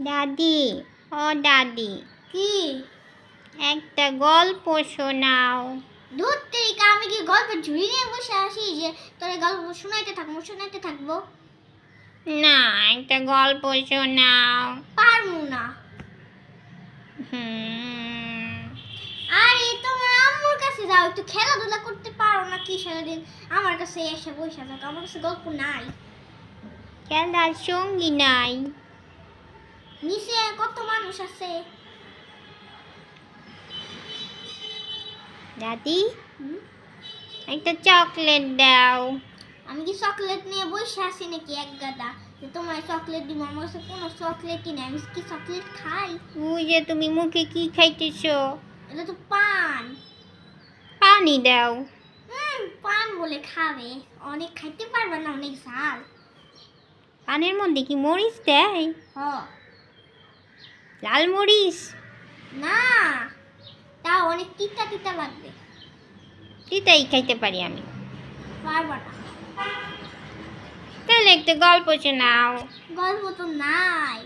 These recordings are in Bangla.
দাদি ও দাদি কি? একটা গল্প শোনাও। দূর থেকে আমি কি গল্প ঝুড়ি নিয়ে বসে আসি যে তোর গল্প শোনাইতে থাকব শোনাইতে থাকব? না একটা গল্প শোনাও। পারব না। আরে তোমার আম্মুর কাছে যাও একটু খেলাধুলা করতে পারো না কি সারাদিন? আমার কাছে এসে বসে থাকো আমার কাছে গল্প নাই। খেলার সঙ্গী নাই। নিচে কত মানুষ আছে? দাদি একটা চকলেট দাও। আমি কি চকলেট নিয়ে বসে আছি নাকি এক গাদা? যে তোমার চকলেট দিব আমার কাছে কোনো চকলেটই নেই আমি কি চকলেট খাই? ওই যে তুমি মুখে কি খাইতেছো? এটা তো পান। পানি দাও। পান বলে খাবে। অনেক খাইতে পারবে না অনেক ঝাল। পানের মধ্যে কি মরিচ দেয়? হ। লাল মরিচ না তা অনেক তিতা তিতা লাগবে। তিতাই খাইতে পারি আমি। পারবা না। তাহলে একটা গল্প শোনাও। গল্প তো নাই।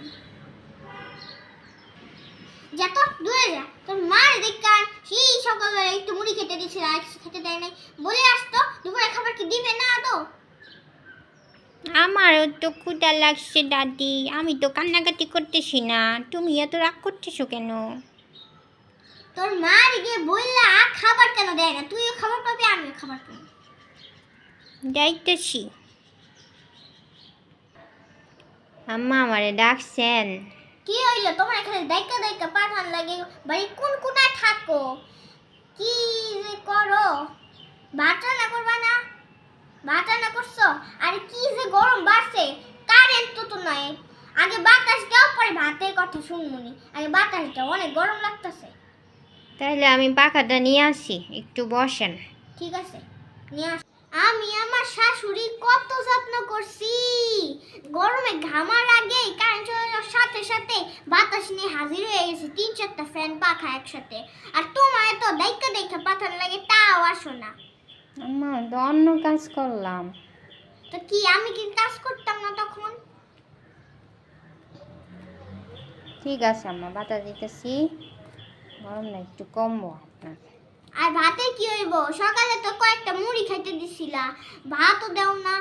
যা তো দূরে যা। তোর মার দেখান সেই সকালবেলা একটু মুড়ি খেতে দিয়েছিল আর কিছু খেতে দেয় নাই। বলে আসতো দুপুরে খাবার কি দিবে না আদৌ আমারও তো ক্ষুধা লাগছে দাদি। আমি তো কান্নাকাটি করতেছি না। তুমি এত রাগ করতেছো কেন? তোর মার গিয়ে বললা খাবার কেন দেয় না? তুইও খাবার পাবি আমিও খাবার পাবো। যাইতেছি। আম্মা আমারে ডাকছেন। কি হইল? তোমার এখানে দাইকা দাইকা পাঠান লাগে। বাড়ি কোন কোনায় থাকো? কি করো? বাটা না করবা না? বাটা রান্না করছ আর কি যে গরম বাড়ছে কারেন্ট তো তো নাই আগে বাতাস দাও পরে ভাতের কথা শুনমুনি আগে বাতাস দাও অনেক গরম লাগতেছে। তাহলে আমি পাখাটা নিয়ে আসি একটু বসেন। ঠিক আছে নিয়ে আস। আমি আমার শাশুড়ি কত যত্ন করছি। গরমে ঘামার আগে কারেন্ট চলে যাওয়ার সাথে সাথে বাতাস নিয়ে হাজির হয়ে গেছে তিন চারটা ফ্যান পাখা একসাথে। আর তোমার তো দেখা দেখা পাঠান লাগে তাও আসো না। আম্মা তো অন্য কাজ করলাম। তো কি আমি কি কাজ করতাম না তখন ঠিক আছে আম্মা বাতা দিতেছি। গরম না একটু কমবো আপনার আর ভাতে কি হইব? সকালে তো কয়েকটা মুড়ি খাইতে দিছিলা। ভাতও দাও না।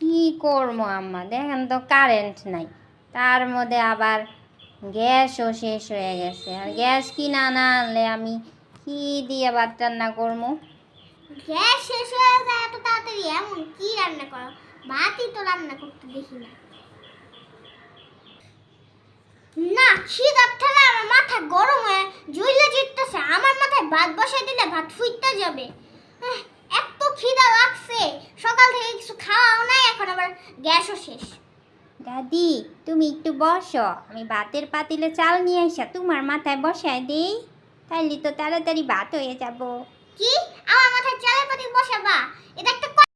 কি করব আম্মা? দেখেন তো কারেন্ট নাই। তার মধ্যে আবার গ্যাসও শেষ হয়ে গেছে। আর গ্যাস কিনা না আনলে আমি কি দিয়ে ভাত রান্না করব? গ্যাস শেষ হয়ে যায় এত তাড়াতাড়ি এমন কি রান্না করো? ভাতই তো রান্না করতে দেখি না। না শীতের ঠেলা আমার মাথা গরম হয়ে জ্বলে জিততেছে আমার মাথায় ভাত বসাই দিলে ভাত ফুইতে যাবে। এত খিদা লাগছে। সকাল থেকে কিছু খাওয়াও নাই এখন আবার গ্যাসও শেষ। দাদি তুমি একটু বসো। আমি ভাতের পাতিলে চাল নিয়ে আসা তোমার মাথায় বসায় দিই। তাইলে তো তাড়াতাড়ি ভাত হয়ে যাব। কি? আমার মাথায় চালের পাতি বসাবা? এটা একটা